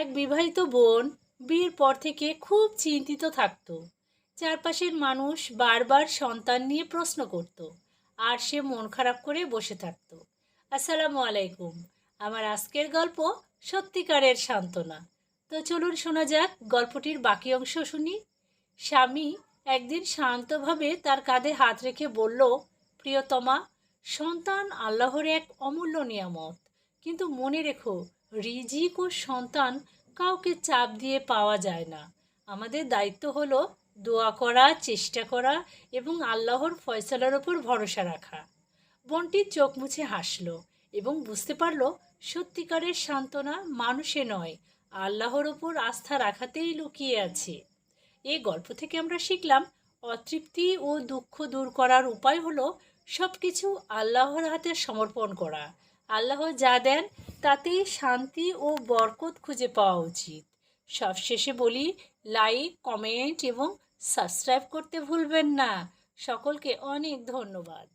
এক বিবাহিত বোন বিয়ের পর থেকে খুব চিন্তিত থাকত। চারপাশের মানুষ বারবার সন্তান নিয়ে প্রশ্ন করত আর সে মন খারাপ করে বসে থাকত। আসসালামু আলাইকুম, আমার আজকের গল্প সত্যিকারের সান্ত্বনা। তো চলুন শোনা যাক গল্পটির বাকি অংশ শুনি। স্বামী একদিন শান্তভাবে তার কাঁধে হাত রেখে বলল, প্রিয়তমা, সন্তান আল্লাহর এক অমূল্য নিয়ামত। কিন্তু মনে রেখো, রিজিক ও সন্তান কাউকে চাপ দিয়ে পাওয়া যায় না। আমাদের দায়িত্ব হলো দোয়া করা, চেষ্টা করা এবং আল্লাহর ফয়সালার ওপর ভরসা রাখা। বোনটি চোখ মুছে হাসল এবং বুঝতে পারল, সত্যিকারের সান্ত্বনা মানুষে নয়, আল্লাহর ওপর আস্থা রাখাতেই লুকিয়ে আছে। এই গল্প থেকে আমরা শিখলাম, অতৃপ্তি ও দুঃখ দূর করার উপায় হলো সব কিছু আল্লাহর হাতে সমর্পণ করা। আল্লাহ যা দেন, তাতে শান্তি ও বরকত খুঁজে পাওয়া উচিত। সবশেষে বলি লাইক কমেন্ট এবং সাবস্ক্রাইব করতে ভুলবেন না। সকলকে অনেক ধন্যবাদ।